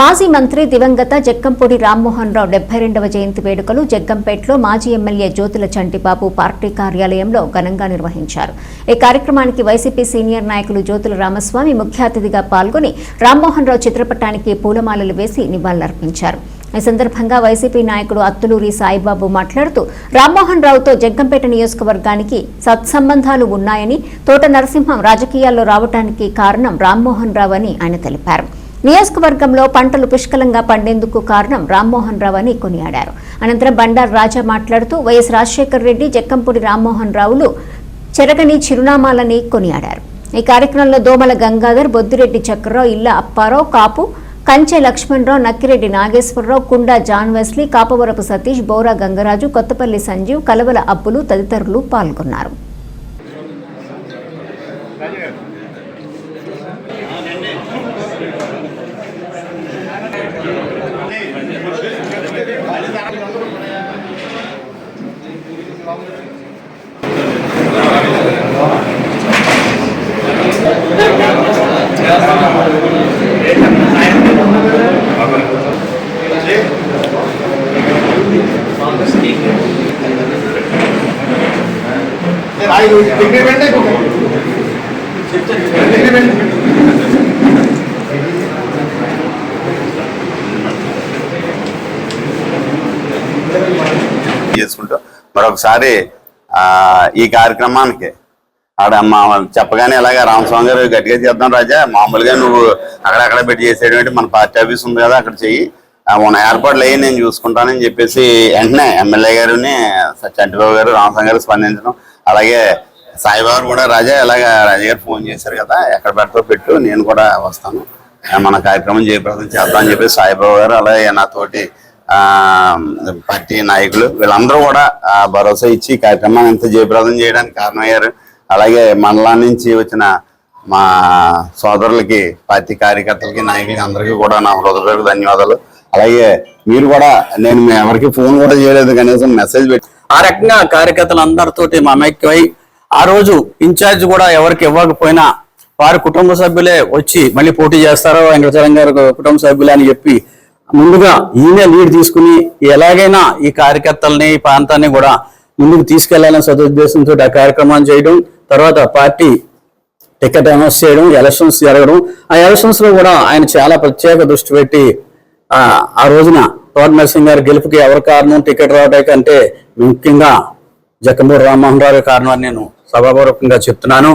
మాజీ మంత్రి దివంగత జక్కంపూడి రామ్మోహన్ రావు డెబ్బై రెండవ జయంతి వేడుకలు జగ్గంపేటలో మాజీ ఎమ్మెల్యే జ్యోతుల చంటిబాబు పార్టీ కార్యాలయంలో ఘనంగా నిర్వహించారు. ఈ కార్యక్రమానికి వైసీపీ సీనియర్ నాయకులు జ్యోతుల రామస్వామి ముఖ్య అతిథిగా పాల్గొని రామ్మోహన్ రావు చిత్రపటానికి పూలమాలలు వేసి నివాళులర్పించారు. ఈ సందర్భంగా వైసీపీ నాయకుడు అత్తులూరి సాయిబాబు మాట్లాడుతూ రామ్మోహన్ రావుతో జగ్గంపేట నియోజకవర్గానికి సత్సంబంధాలు ఉన్నాయని తోట నరసింహం రాజకీయాల్లో రావడానికి కారణం రామ్మోహన్ రావు అని ఆయన తెలిపారు. నియోజకవర్గంలో పంటలు పుష్కలంగా పండేందుకు కారణం రామ్మోహన్ రావు అని కొనియాడారు. అనంతరం బండారు రాజా మాట్లాడుతూ వైఎస్ రాజశేఖర్ రెడ్డి జక్కంపూడి రామ్మోహన్ రావులు చెరగని చిరునామాలని కొనియాడారు. ఈ కార్యక్రమంలో దోమల గంగాధర్ బొద్దిరెడ్డి చక్రరావు ఇల్ల అప్పారావు కాపు కంచె లక్ష్మణరావు నక్కిరెడ్డి నాగేశ్వరరావు కుండా జాన్ వెస్లీ కాపవరపు సతీష్ బౌరా గంగరాజు కొత్తపల్లి సంజీవ్ కలవల అబ్బులు తదితరులు పాల్గొన్నారు. చేసుకుంటూ మరొకసారి ఆ, ఈ కార్యక్రమానికి ఆడ మా చెప్పగానే ఇలాగ రామస్వామి గారు గట్టిగా చేద్దాం రాజా. మామూలుగా నువ్వు అక్కడక్కడ పెట్టి చేసేటువంటి మన పార్టీ ఆఫీస్ ఉంది కదా అక్కడ చెయ్యి. మన ఏర్పాట్లు అయ్యి నేను చూసుకుంటానని చెప్పేసి వెంటనే ఎమ్మెల్యే గారిని చంటిబాబు గారు రామసం గారు స్పందించడం. అలాగే సాయిబాబు కూడా రాజా ఇలాగ రాజా గారు ఫోన్ చేశారు కదా ఎక్కడ పెడతావు పెట్టు నేను కూడా వస్తాను. మన కార్యక్రమం జయప్రదం చేద్దాం అని చెప్పేసి సాయిబాబు గారు అలాగే నాతోటి పార్టీ నాయకులు వీళ్ళందరూ కూడా భరోసా ఇచ్చి కార్యక్రమాన్ని ఎంత జయప్రదం చేయడానికి కారణమయ్యారు. అలాగే మండలం నుంచి వచ్చిన మా సోదరులకి పార్టీ కార్యకర్తలకి నాయకులకి అందరికీ కూడా నా హృదయపూర్వక ధన్యవాదాలు. అలాగే మీరు కూడా నేను ఎవరికి ఫోన్ కూడా చేయలేదు కనీసం మెసేజ్ పెట్టి. ఆ రకంగా కార్యకర్తలు అందరితోటి మమైక్యమై ఆ రోజు ఇన్ఛార్జ్ కూడా ఎవరికి ఇవ్వకపోయినా వారి కుటుంబ సభ్యులే వచ్చి మళ్ళీ పోటీ చేస్తారో వెంకటచలం గారు కుటుంబ సభ్యులే అని చెప్పి ముందుగా ఈయన లీడ్ తీసుకుని ఎలాగైనా ఈ కార్యకర్తల్ని ఈ ప్రాంతాన్ని కూడా ముందుకు తీసుకెళ్ళాలని సదుద్దేశంతో ఆ కార్యక్రమాన్ని చేయడం తర్వాత పార్టీ టికెట్ అనౌన్స్ చేయడం ఎలక్షన్స్ జరగడం. ఆ ఎలక్షన్స్లో కూడా ఆయన చాలా ప్రత్యేక దృష్టి పెట్టి ఆ రోజున పవన్ నరసింహ్ గారి గెలుపుకి ఎవరి కారణం టికెట్ రావడానికి అంటే ముఖ్యంగా జక్కమూరి రామ్మోహన్ రావు కారణం అని నేను సభాపూర్వకంగా చెప్తున్నాను.